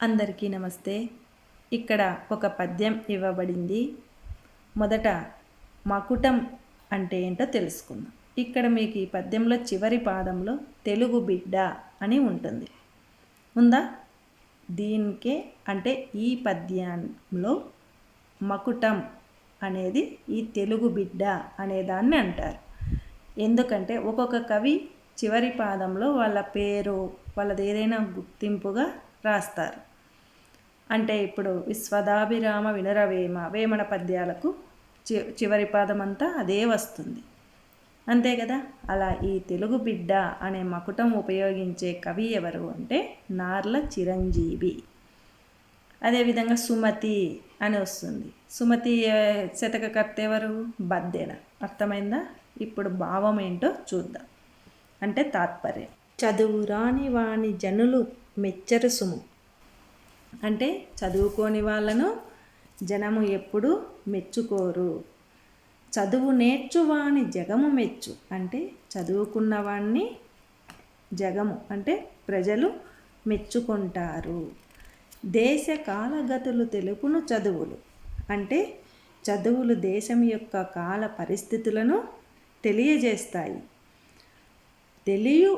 అందరికీ నమస్తే. ఇక్కడ ఒక పద్యం ఇవ్వబడింది. మొదట మకుటం అంటే ఏంటో తెలుసుకుందాం. ఇక్కడ మీకు ఈ పద్యంలో చివరి పాదంలో తెలుగు బిడ్డ అని ఉంటుంది. ఉందా? దీనికే అంటే ఈ పద్యంలో మకుటం అనేది ఈ తెలుగు బిడ్డ అనేదాన్ని అంటారు. ఎందుకంటే ఒక్కొక్క కవి చివరి పాదంలో వాళ్ళ పేరు వాళ్ళది ఏదైనా గుర్తింపుగా రాస్తారు. అంటే ఇప్పుడు విశ్వదాభిరామ వినరవేమ వేమన పద్యాలకు చి చివరి పాదమంతా అదే వస్తుంది. అంతే కదా? అలా ఈ తెలుగు బిడ్డ అనే మకుటం ఉపయోగించే కవి ఎవరు అంటే నార్ల చిరంజీవి. అదేవిధంగా సుమతి అని వస్తుంది. సుమతి శతకకర్త ఎవరు? బద్దెన. అర్థమైందా? ఇప్పుడు భావం ఏంటో చూద్దాం. అంటే తాత్పర్యం. చదువు రాని వాణి జనులు మెచ్చరు సుము అంటే చదువుకోని వాళ్ళను జనము ఎప్పుడు మెచ్చుకోరు. చదువు నేర్చువాని జగము మెచ్చు. అంటే చదువుకున్నవాణ్ణి జగము అంటే ప్రజలు మెచ్చుకుంటారు. దేశ కాలగతులు తెలుపును చదువులు. అంటే చదువులు దేశం యొక్క కాల పరిస్థితులను తెలియజేస్తాయి. తెలియ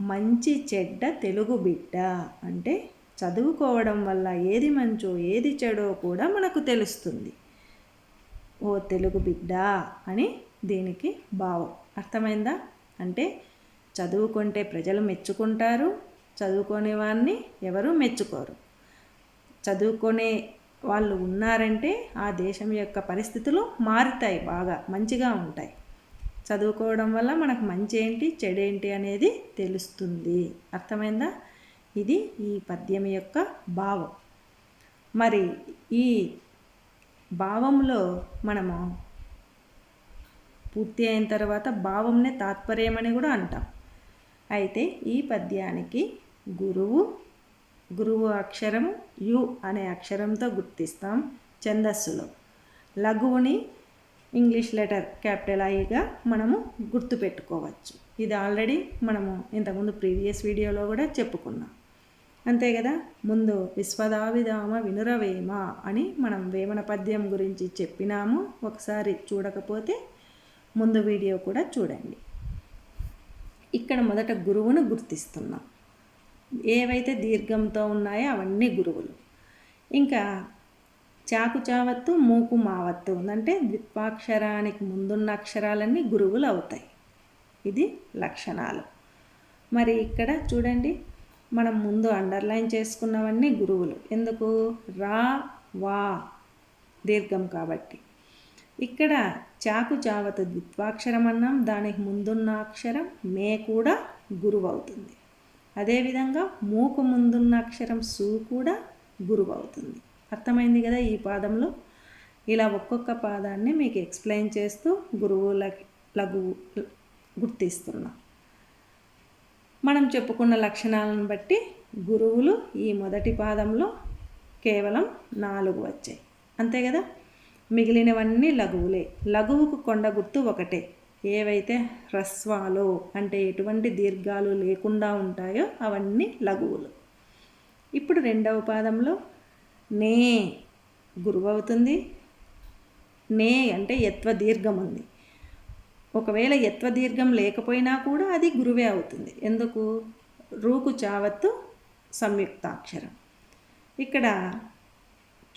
మంచి చెడ్డ తెలుగు బిడ్డ. అంటే చదువుకోవడం వల్ల ఏది మంచో ఏది చెడో కూడా మనకు తెలుస్తుంది. ఓ తెలుగు బిడ్డ అని దీనికి భావం. అర్థమైందా? అంటే చదువుకుంటే ప్రజలు మెచ్చుకుంటారు చదువుకునే వారిని ఎవరు మెచ్చుకోరు. చదువుకునే వాళ్ళు ఉన్నారంటే ఆ దేశం యొక్క పరిస్థితులు మారుతాయి బాగా మంచిగా ఉంటాయి. చదువుకోవడం వల్ల మనకు మంచి ఏంటి చెడేంటి అనేది తెలుస్తుంది. అర్థమైందా? ఇది ఈ పద్యం యొక్క భావం. మరి ఈ భావంలో మనము పూర్తి అయిన తర్వాత భావంనే తాత్పర్యం అని కూడా అంటాం. అయితే ఈ పద్యానికి గురువు గురువు అక్షరం యు అనే అక్షరంతో గుర్తిస్తాం ఛందస్సులో లఘువుని ఇంగ్లీష్ లెటర్ క్యాపిటల్ ఐగా మనము గుర్తుపెట్టుకోవచ్చు. ఇది ఆల్రెడీ మనము ఇంతకుముందు ప్రీవియస్ వీడియోలో కూడా చెప్పుకున్నాం. అంతే కదా? ముందు విశ్వదావిధామ వినురవేమ అని మనం వేమన పద్యం గురించి చెప్పినాము. ఒకసారి చూడకపోతే ముందు వీడియో కూడా చూడండి. ఇక్కడ మొదట గురువును గుర్తిస్తున్నాం. ఏవైతే దీర్ఘంతో ఉన్నాయో అవన్నీ గురువులు. ఇంకా చాకు చావత్తు మూకు మావత్తు. ఉందంటే ద్విత్వాక్షరానికి ముందున్న అక్షరాలన్నీ గురువులు అవుతాయి. ఇది లక్షణాలు. మరి ఇక్కడ చూడండి మనం ముందు అండర్లైన్ చేసుకున్నవన్నీ గురువులు. ఎందుకు? రా వా దీర్ఘం కాబట్టి. ఇక్కడ చాకు చావత ద్విత్వాక్షరం అన్నాం. దానికి ముందున్న అక్షరం మే కూడా గురువు అవుతుంది. అదేవిధంగా మూకు ముందున్న అక్షరం సు కూడా గురువు అవుతుంది. అర్థమైంది కదా ఈ పాదంలో? ఇలా ఒక్కొక్క పాదాన్ని మీకు ఎక్స్ప్లెయిన్ చేస్తూ గురువుల లఘు గుర్తిస్తున్నా. మనం చెప్పుకున్న లక్షణాలను బట్టి గురువులు ఈ మొదటి పాదంలో కేవలం నాలుగు వచ్చాయి. అంతే కదా? మిగిలినవన్నీ లఘువులే. లఘువుకు కొండ గుర్తు ఒకటే. ఏవైతే హ్రస్వాలు అంటే ఎటువంటి దీర్ఘాలు లేకుండా ఉంటాయో అవన్నీ లఘువులు. ఇప్పుడు రెండవ పాదంలో నే గురువు అవుతుంది నే అంటే యత్వ దీర్ఘం ఉంది ఒకవేళ యత్వ దీర్ఘం లేకపోయినా కూడా అది గురువే అవుతుంది. ఎందుకు? రూకు చావత్తు సంయుక్తాక్షరం. ఇక్కడ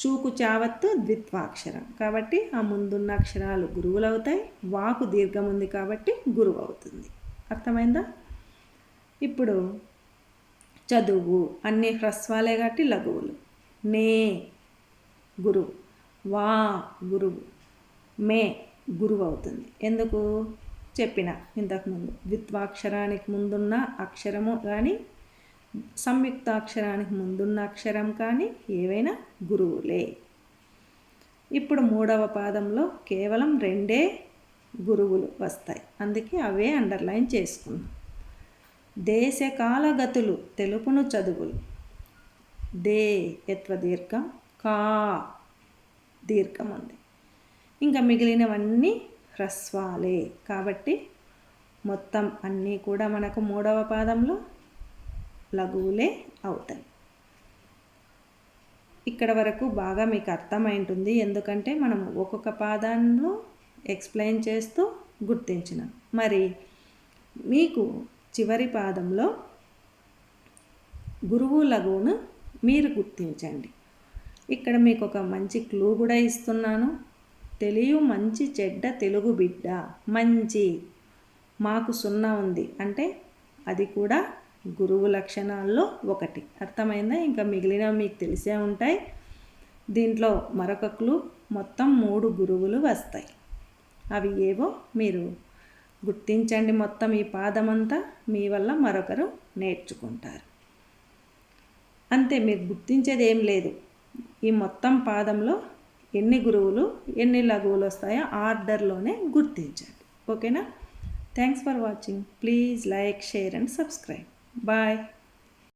చూకు చావత్తు ద్విత్వాక్షరం. కాబట్టి ఆ ముందున్న అక్షరాలు గురువులు అవుతాయి వాకు దీర్ఘం ఉంది కాబట్టి గురువు అవుతుంది అర్థమైందా? ఇప్పుడు చదువు అన్ని హ్రస్వాలే కాబట్టి లఘువులు. నే గురువు. వా గురువు. మే గురువు అవుతుంది. ఎందుకు? చెప్పిన ఇంతకుముందు ద్విత్వాక్షరానికి ముందున్న అక్షరము కానీ సంయుక్తాక్షరానికి ముందున్న అక్షరం కానీ ఏవైనా గురువులే. ఇప్పుడు మూడవ పాదంలో కేవలం రెండే గురువులు వస్తాయి. అందుకే అవే అండర్లైన్ చేసుకున్నాం. దేశకాలగతులు తెలుపును చదువులు. దే ఎత్వ దీర్ఘం కా దీర్ఘం ఉంది ఇంకా మిగిలినవన్నీ హ్రస్వాలే. కాబట్టి మొత్తం అన్నీ కూడా మనకు మూడవ పాదంలో లఘువులే అవుతాయి. ఇక్కడ వరకు బాగా మీకు అర్థమైంటుంది. ఎందుకంటే మనం ఒక్కొక్క పాదంలో ఎక్స్ప్లెయిన్ చేస్తూ గుర్తించినాం. మరి మీకు చివరి పాదంలో గురువు లఘువును మీరు గుర్తించండి. ఇక్కడ మీకు ఒక మంచి క్లూ కూడా ఇస్తున్నాను. తెలియ మంచి చెడ్డ తెలుగు బిడ్డ. మంచి. మాకు సున్నా ఉంది. అంటే అది కూడా గురువు లక్షణాల్లో ఒకటి. అర్థమైందా? ఇంకా మిగిలిన మీకు తెలిసే ఉంటాయి. దీంట్లో మరొక క్లూ. మొత్తం మూడు గురువులు వస్తాయి. అవి ఏవో మీరు గుర్తించండి మొత్తం ఈ పాదమంతా. మీ వల్ల మరొకరు నేర్చుకుంటారు. అంతే మీరు గుర్తించేది ఏం లేదు. ఈ మొత్తం పాదంలో ఎన్ని గురువులు ఎన్ని లఘువులు వస్తాయో ఆర్డర్లోనే గుర్తించండి. ఓకేనా? Thanks for watching. Please like share and subscribe. Bye.